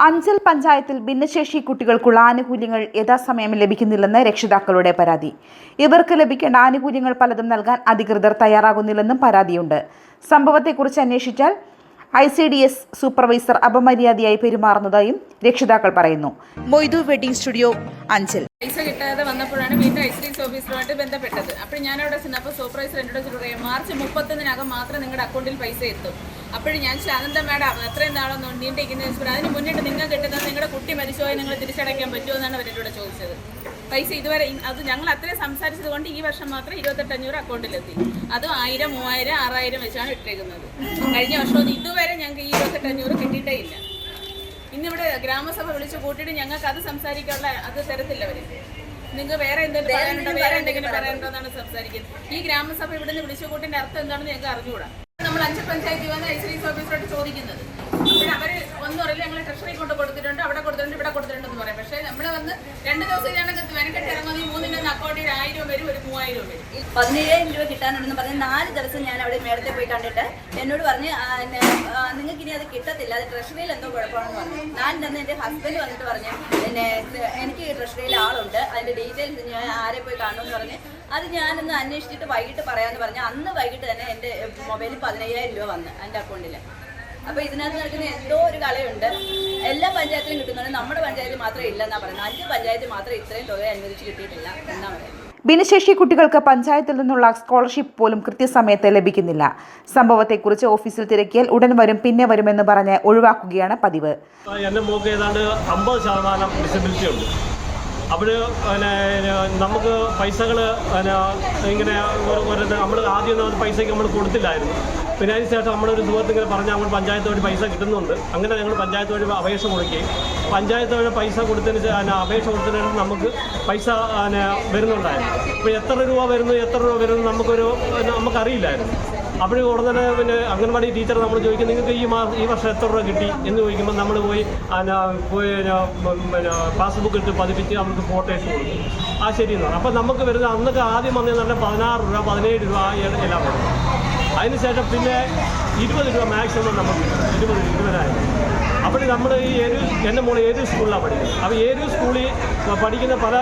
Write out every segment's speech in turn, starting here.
അഞ്ചൽ പഞ്ചായത്തിൽ ഭിന്നശേഷി കുട്ടികൾക്കുള്ള ആനുകൂല്യങ്ങൾ യഥാസമയം ലഭിക്കുന്നില്ലെന്ന് രക്ഷിതാക്കളുടെ പരാതി. ഇവർക്ക് ലഭിക്കേണ്ട ആനുകൂല്യങ്ങൾ പലതും നൽകാൻ അധികൃതർ തയ്യാറാകുന്നില്ലെന്നും പരാതിയുണ്ട്. സംഭവത്തെക്കുറിച്ച് അന്വേഷിച്ചാൽ I C D S supervisor അപമര്യാദയായി പെരുമാറുന്നതായും രക്ഷിതാക്കൾ പറയുന്നു. Moidu wedding studio Anchal. പൈസ കിട്ടാതെ വന്നപ്പോഴാണ് വീണ്ടും ഐ സി ഡി എസ് ഓഫീസറുമായിട്ട് ബന്ധപ്പെട്ടത്. അപ്പോൾ ഞാൻ അവിടെ ചെന്നപ്പോൾ സൂപ്പർവൈസർ എന്നോട് പറയാം മാർച്ച് മുപ്പത്തൊന്നിനകം മാത്രം നിങ്ങളുടെ അക്കൗണ്ടിൽ പൈസ എത്തും. അപ്പോഴും ഞാൻ ശാനന്ദ മാഡം? അത്രയും നാളൊന്നും നീണ്ടിരിക്കുന്ന ചോദിച്ചപ്പോൾ അതിന് മുന്നിട്ട് നിങ്ങൾ കിട്ടുന്നത് നിങ്ങളുടെ കുട്ടി മരിച്ചുപോയി നിങ്ങൾ തിരിച്ചടയ്ക്കാൻ പറ്റുമോ? എന്നാണ് അവരോട് ചോദിച്ചത്. പൈസ ഇതുവരെ അത് ഞങ്ങൾ അത്രയും സംസാരിച്ചത് കൊണ്ട് ഈ വർഷം മാത്രം ഇരുപത്തെട്ട് അഞ്ഞൂറ് അക്കൗണ്ടിലെത്തി. അത് ആയിരം മൂവായിരം ആറായിരം വെച്ചാണ് ഇട്ടേക്കുന്നത്. കഴിഞ്ഞ വർഷം ഇതുവരെ ഞങ്ങൾക്ക് ഈ ഇരുപത്തെട്ട് അഞ്ഞൂറ് കിട്ടിയിട്ടേ ഇല്ല. ഇന്നിവിടെ ഗ്രാമസഭ വിളിച്ചു കൂട്ടിയിട്ട് ഞങ്ങൾക്ക് അത് സംസാരിക്കാനുള്ള അത് തരത്തില്ല അവർ. നിങ്ങൾക്ക് വേറെ എന്തെങ്കിലും പറയാനുണ്ടോ? വേറെ എന്തെങ്കിലും പറയാനുണ്ടോ എന്നാണ് സംസാരിക്കുന്നത്. ഈ ഗ്രാമസഭ ഇവിടുന്ന് വിളിച്ചു കൂട്ടിന്റെ അർത്ഥം എന്താണെന്ന് ഞങ്ങൾക്ക് അറിഞ്ഞുകൂടാ. നമ്മൾ അഞ്ച് പഞ്ചായത്തിൽ വന്ന് ഐ സി ഓഫീസറോട് ചോദിക്കുന്നത്. അപ്പോൾ അവർ ഒന്നും അറിയില്ല ഞങ്ങൾ ട്രഷറി കൊണ്ട് കൊടുത്തിട്ടുണ്ട് അവിടെ കൊടുത്തിട്ടുണ്ട് ഇവിടെ കൊടുത്തിട്ടുണ്ട് എന്ന് പറയും. പക്ഷേ നമ്മൾ വന്ന് രണ്ട് ദിവസം ഞങ്ങൾക്ക് മെനക്കെട്ട് ഇറങ്ങുന്നത് ഈ മൂന്നിന്റെ അക്കൗണ്ടിൽ ആയിരം വരും ഒരു മൂവായിരം വരും പതിനേഴായിരം രൂപ കിട്ടാനുണ്ടെന്ന് പറഞ്ഞ് നാല് ദിവസം ഞാൻ അവിടെ മേടത്തെ പോയി കണ്ടിട്ട് എന്നോട് പറഞ്ഞ് നിങ്ങൾക്ക് ഇനി അത് കിട്ടത്തില്ല അത് ട്രഷറിയിൽ എന്തോ കുഴപ്പമാണെന്ന് പറഞ്ഞു. നാലിന്റെ എന്റെ ഹസ്ബൻഡ് വന്നിട്ട് പറഞ്ഞു പിന്നെ എനിക്ക് ട്രഷറിയിൽ ആളുണ്ട് അതിന്റെ ഡീറ്റെയിൽസ് ഞാൻ ആരെ പോയി കാണുമെന്ന് പറഞ്ഞ് അത് ഞാനൊന്ന് അന്വേഷിച്ചിട്ട് വൈകിട്ട് പറയാമെന്ന് പറഞ്ഞ് അന്ന് വൈകിട്ട് തന്നെ എന്റെ മൊബൈലിൽ പതിനയ്യായിരം രൂപ വന്ന് എന്റെ അക്കൗണ്ടിൽ അപ്പോൾ ഇതിനകത്ത് നടക്കുന്ന എന്തോ ഒരു കളയുണ്ട് എല്ലാ പഞ്ചായത്തിലും കിട്ടുന്നുണ്ട്. നമ്മുടെ പഞ്ചായത്തിൽ മാത്രമേ ഇല്ലെന്നാണ് പറയുന്നത്. അഞ്ച് പഞ്ചായത്ത് മാത്രമേ ഇത്രയും തുക അനുവദിച്ച് കിട്ടിയിട്ടില്ല എന്നാണ് പറയുന്നത്. ഭിന്നശേഷി കുട്ടികൾക്ക് പഞ്ചായത്തിൽ നിന്നുള്ള സ്കോളർഷിപ്പ് പോലും കൃത്യസമയത്ത് ലഭിക്കുന്നില്ല. സംഭവത്തെക്കുറിച്ച് ഓഫീസിൽ തിരക്കിയാൽ ഉടൻ വരും പിന്നെ വരുമെന്ന് പറഞ്ഞ് ഒഴിവാക്കുകയാണ് പതിവ്. എന്റെ മോക്ക് ഉണ്ട്. അപ്പോൾ പിന്നെ നമുക്ക് പൈസകൾ പിന്നെ ഇങ്ങനെ നമ്മൾ ആദ്യം പൈസയ്ക്ക് നമ്മൾ കൊടുത്തില്ലായിരുന്നു. പിന്നെ അതിന് ശേഷം നമ്മളൊരു സുഹൃത്ത് ഇങ്ങനെ പറഞ്ഞാൽ നമ്മൾ പഞ്ചായത്ത് വഴി പൈസ കിട്ടുന്നുണ്ട്. അങ്ങനെ ഞങ്ങൾ പഞ്ചായത്ത് വഴി അപേക്ഷ കൊടുക്കുകയും പഞ്ചായത്ത് വഴി പൈസ കൊടുത്തതിന് അപേക്ഷ കൊടുത്തതിന് നമുക്ക് പൈസ വരുന്നുണ്ടായിരുന്നു. അപ്പോൾ എത്ര രൂപ വരുന്നു എത്ര രൂപ വരുന്നു നമുക്കൊരു നമുക്കറിയില്ലായിരുന്നു. അപ്പോൾ ഉടനെ പിന്നെ അംഗൻവാടി ടീച്ചർ നമ്മൾ ചോദിക്കും നിങ്ങൾക്ക് ഈ മാസം ഈ വർഷം എത്ര രൂപ കിട്ടി? എന്ന് ചോദിക്കുമ്പോൾ നമ്മൾ പോയി പോയി പിന്നെ പാസ്ബുക്ക് ഇട്ട് പതിപ്പിച്ച് അവർക്ക് ഫോട്ടോസ് കൊടുക്കും. ആ ശരി അപ്പോൾ നമുക്ക് വരുന്ന അന്നൊക്കെ ആദ്യം വന്നതെന്ന് പറഞ്ഞാൽ പതിനാറ് രൂപ പതിനേഴ് രൂപ എല്ലാം വരും അതിനുശേഷം പിന്നെ ഇരുപത് രൂപ മാക്സിമം നമുക്ക്. ഇരുപത് ഇരുപതിനായിരം അപ്പോൾ നമ്മൾ ഈ ഏരു എന്റെ മോൾ ഏരു സ്കൂളിലാണ് പഠിക്കുന്നത് അപ്പോൾ ഏരു സ്കൂളിൽ പഠിക്കുന്ന പല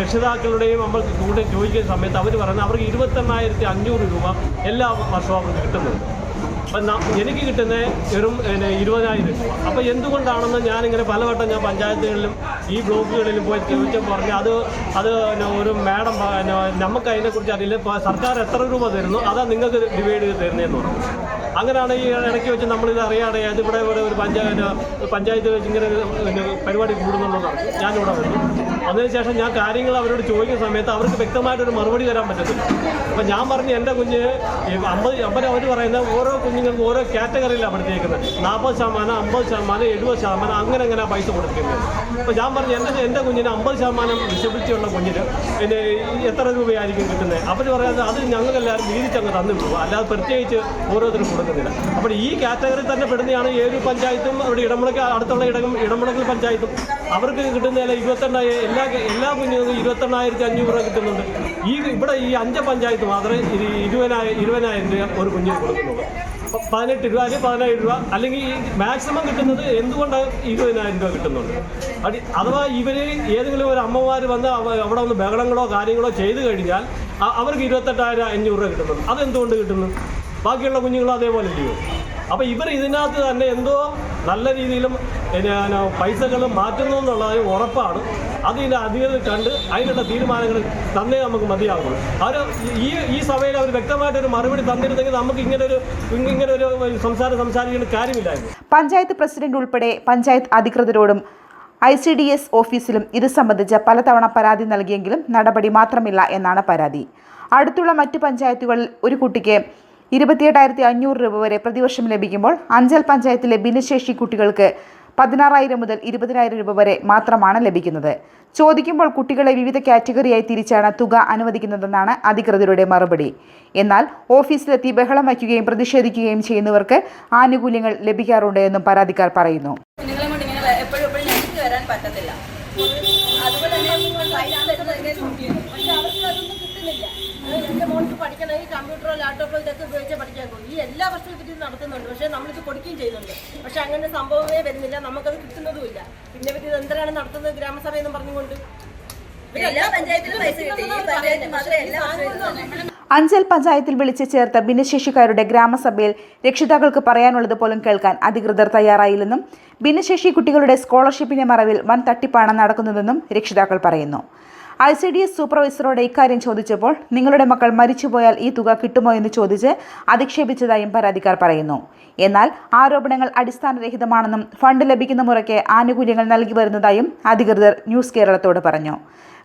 രക്ഷിതാക്കളുടെയും നമ്മൾ കൂടെ ചോദിക്കുന്ന സമയത്ത് അവർ പറയുന്നത് അവർക്ക് ഇരുപത്തെണ്ണായിരത്തി അഞ്ഞൂറ് രൂപ എല്ലാ വർഷവും അവർക്ക് കിട്ടുന്നുണ്ട് എനിക്ക് കിട്ടുന്ന വെറും പിന്നെ ഇരുപതിനായിരം രൂപ. അപ്പോൾ എന്തുകൊണ്ടാണെന്ന് ഞാനിങ്ങനെ പലവട്ടം ഞാൻ പഞ്ചായത്തുകളിലും ഈ ബ്ലോക്കുകളിലും പോയി ചോദിച്ചാൽ പറഞ്ഞു അത് അത് ഒരു മാഡം നമുക്ക് അതിനെക്കുറിച്ച് അറിയില്ല. സർക്കാർ എത്ര രൂപ തരുന്നു? അതാ നിങ്ങൾക്ക് ഡിവൈഡ് ചെയ്ത് തരുന്നതെന്ന് പറഞ്ഞു. അങ്ങനെയാണ് ഈ ഇടയ്ക്ക് വെച്ച് നമ്മളിത് അറിയാതെ അത് ഇവിടെ ഒരു പഞ്ചായത്ത് പഞ്ചായത്ത് വെച്ച് ഇങ്ങനെ പരിപാടി കൂടുന്നുണ്ടെന്ന് ഞാനിവിടെ വന്നു. അതിനുശേഷം ഞാൻ കാര്യങ്ങൾ അവരോട് ചോദിക്കുന്ന സമയത്ത് അവർക്ക് വ്യക്തമായിട്ടൊരു മറുപടി തരാൻ പറ്റത്തില്ല. അപ്പം ഞാൻ പറഞ്ഞു എന്റെ കുഞ്ഞ് അമ്പത് അമ്പത് അവർ പറയുന്ന ഓരോ കുഞ്ഞുങ്ങൾക്ക് ഓരോ കാറ്റഗറിയിലാണ് പഠിച്ചേക്കുന്നത് നാൽപ്പത് ശതമാനം അമ്പത് ശതമാനം എഴുപത് ശതമാനം അങ്ങനെ അങ്ങനെ പൈസ കൊടുക്കുന്നത് അപ്പോൾ ഞാൻ പറഞ്ഞു എന്റെ എന്റെ കുഞ്ഞിന് അമ്പത് ശതമാനം ഡിസബിലിറ്റി ഉള്ള കുഞ്ഞിന് പിന്നെ എത്ര രൂപയായിരിക്കും കിട്ടുന്നത്? അവർ പറയാതെ അത് ഞങ്ങൾക്കെല്ലാവരും വീതിച്ചങ്ങ് തന്നു വിടുക അല്ലാതെ പ്രത്യേകിച്ച് ഓരോരുത്തരും കൊടുക്കുന്നില്ല. അപ്പോൾ ഈ കാറ്റഗറി തന്നെ പെടുന്നതാണ് ഏഴ് പഞ്ചായത്തും അവിടെ ഇടമുളക്ക് അടുത്തുള്ള ഇടം ഇടമുളക്കൽ പഞ്ചായത്തും. അവർക്ക് കിട്ടുന്നതിൽ ഇരുപത്തെണ്ണായിരം എല്ലാ എല്ലാ കുഞ്ഞുങ്ങൾക്കും ഇരുപത്തെണ്ണായിരത്തി അഞ്ഞൂറ് രൂപ കിട്ടുന്നുണ്ട്. ഈ ഇവിടെ ഈ അഞ്ച് പഞ്ചായത്ത് മാത്രമേ ഇത് ഇരുപതിനായിരം ഇരുപതിനായിരം രൂപ ഒരു കുഞ്ഞിന് കൊടുക്കുന്നുള്ളൂ. പതിനെട്ട് രൂപ അല്ലെങ്കിൽ പതിനേഴ് രൂപ അല്ലെങ്കിൽ മാക്സിമം കിട്ടുന്നത് എന്തുകൊണ്ടാണ് ഇരുപതിനായിരം രൂപ കിട്ടുന്നുണ്ട്? അടി അഥവാ ഇവർ ഏതെങ്കിലും ഒരു അമ്മമാർ വന്ന് അവിടെ ഒന്ന് ബഹളങ്ങളോ കാര്യങ്ങളോ ചെയ്തു കഴിഞ്ഞാൽ അവർക്ക് ഇരുപത്തെട്ടായിരം അഞ്ഞൂറ് രൂപ കിട്ടുന്നുണ്ട്. അതെന്തുകൊണ്ട് കിട്ടുന്നു? ബാക്കിയുള്ള കുഞ്ഞുങ്ങളും അതേപോലെ ചെയ്യും. അപ്പോൾ ഇവർ ഇതിനകത്ത് തന്നെ എന്തോ നല്ല രീതിയിലും പൈസകൾ മാറ്റുന്നു എന്നുള്ളത് ഉറപ്പാണ്. അതിന്റെ അധികൃതർ കണ്ട് അതിനുള്ള തീരുമാനങ്ങൾ തന്നേ നമുക്ക് മതിയാകുള്ളൂ അവർ ഈ ഈ സഭയിൽ അവർ വ്യക്തമായിട്ടൊരു മറുപടി തന്നിരുന്നെങ്കിൽ നമുക്ക് ഇങ്ങനെ ഒരു ഇങ്ങനെ ഒരു സംസാരം സംസാരിക്കേണ്ട കാര്യമില്ലായിരുന്നു. പഞ്ചായത്ത് പ്രസിഡന്റ് ഉൾപ്പെടെ പഞ്ചായത്ത് അധികൃതരോടും ഐ സി ഡി എസ് ഓഫീസിലും ഇത് സംബന്ധിച്ച് പലതവണ പരാതി നൽകിയെങ്കിലും നടപടി മാത്രമില്ല എന്നാണ് പരാതി. അടുത്തുള്ള മറ്റു പഞ്ചായത്തുകളിൽ ഒരു കുട്ടിക്ക് ഇരുപത്തിയെട്ടായിരത്തി അഞ്ഞൂറ് രൂപ വരെ പ്രതിവർഷം ലഭിക്കുമ്പോൾ അഞ്ചൽ പഞ്ചായത്തിലെ ഭിന്നശേഷി കുട്ടികൾക്ക് പതിനാറായിരം മുതൽ ഇരുപതിനായിരം രൂപ വരെ മാത്രമാണ് ലഭിക്കുന്നത്. ചോദിക്കുമ്പോൾ കുട്ടികളെ വിവിധ കാറ്റഗറിയായി തിരിച്ചാണ് തുക അനുവദിക്കുന്നതെന്നാണ് അധികൃതരുടെ മറുപടി. എന്നാൽ ഓഫീസിലെത്തി ബഹളം വയ്ക്കുകയും പ്രതിഷേധിക്കുകയും ചെയ്യുന്നവർക്ക് ആനുകൂല്യങ്ങൾ ലഭിക്കാറുണ്ട് എന്നും പരാതിക്കാർ പറയുന്നു നിങ്ങളെ കൊണ്ട് ഇങ്ങനെ വ- എപ്പോഴും എപ്പോഴും ഞങ്ങൾക്ക് വരാൻ പറ്റത്തില്ല അതുപോലെ തന്നെ പൈസ തരുന്നത് പക്ഷെ അവർക്ക് അതൊന്നും കിട്ടുന്നില്ല അത് എന്റെ മോൾക്ക് പഠിക്കണമെങ്കിൽ കമ്പ്യൂട്ടറോ ലാപ്ടോപ്പോ ഇതൊക്കെ ഉപയോഗിച്ച് പഠിക്കാൻ പോകും ഈ എല്ലാ വർഷവും ഇതിൽ നടത്തുന്നുണ്ട് പക്ഷേ നമ്മളിത് കൊടുക്കുകയും ചെയ്യുന്നുണ്ട്. പക്ഷെ അങ്ങനെ സംഭവമേ വരുന്നില്ല. നമുക്കത് കിട്ടുന്നതുമില്ല. പിന്നെ ഇവർ ഇത് എന്തിനാണ് നടത്തുന്നത് ഗ്രാമസഭയെന്ന് പറഞ്ഞുകൊണ്ട്? എല്ലാ പഞ്ചായത്തിലും പൈസ കിട്ടി. ഈ പഞ്ചായത്തിൽ മാത്രമേ എല്ലാ വർഷവും അഞ്ചൽ പഞ്ചായത്തിൽ വിളിച്ചു ചേർത്ത ഭിന്നശേഷിക്കാരുടെ ഗ്രാമസഭയിൽ രക്ഷിതാക്കൾക്ക് പറയാനുള്ളത് പോലും കേൾക്കാൻ അധികൃതർ തയ്യാറായില്ലെന്നും ഭിന്നശേഷി കുട്ടികളുടെ സ്കോളർഷിപ്പിന്റെ മറവിൽ വൻ തട്ടിപ്പാണ് നടക്കുന്നതെന്നും രക്ഷിതാക്കൾ പറയുന്നു. ഐ സി ഡി എസ് സൂപ്പർവൈസറോട് ഇക്കാര്യം ചോദിച്ചപ്പോൾ നിങ്ങളുടെ മക്കൾ മരിച്ചുപോയാൽ ഈ തുക കിട്ടുമോ എന്ന് ചോദിച്ച് അധിക്ഷേപിച്ചതായും പരാതിക്കാർ പറയുന്നു. എന്നാൽ ആരോപണങ്ങൾ അടിസ്ഥാനരഹിതമാണെന്നും ഫണ്ട് ലഭിക്കുന്ന മുറയ്ക്ക് ആനുകൂല്യങ്ങൾ നൽകി വരുന്നതായും അധികൃതർ ന്യൂസ് കേരളത്തോട് പറഞ്ഞു.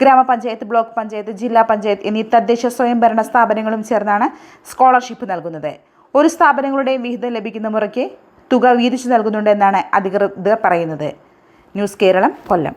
ഗ്രാമപഞ്ചായത്ത് ബ്ലോക്ക് പഞ്ചായത്ത് ജില്ലാ പഞ്ചായത്ത് എന്നീ തദ്ദേശ സ്വയംഭരണ സ്ഥാപനങ്ങളും ചേർന്നാണ് സ്കോളർഷിപ്പ് നൽകുന്നത്. ഒരു സ്ഥാപനങ്ങളുടെയും വിഹിതം ലഭിക്കുന്ന മുറയ്ക്ക് തുക വീതിച്ചു നൽകുന്നുണ്ടെന്നാണ് അധികൃതർ പറയുന്നത്. ന്യൂസ് കേരളം കൊല്ലം.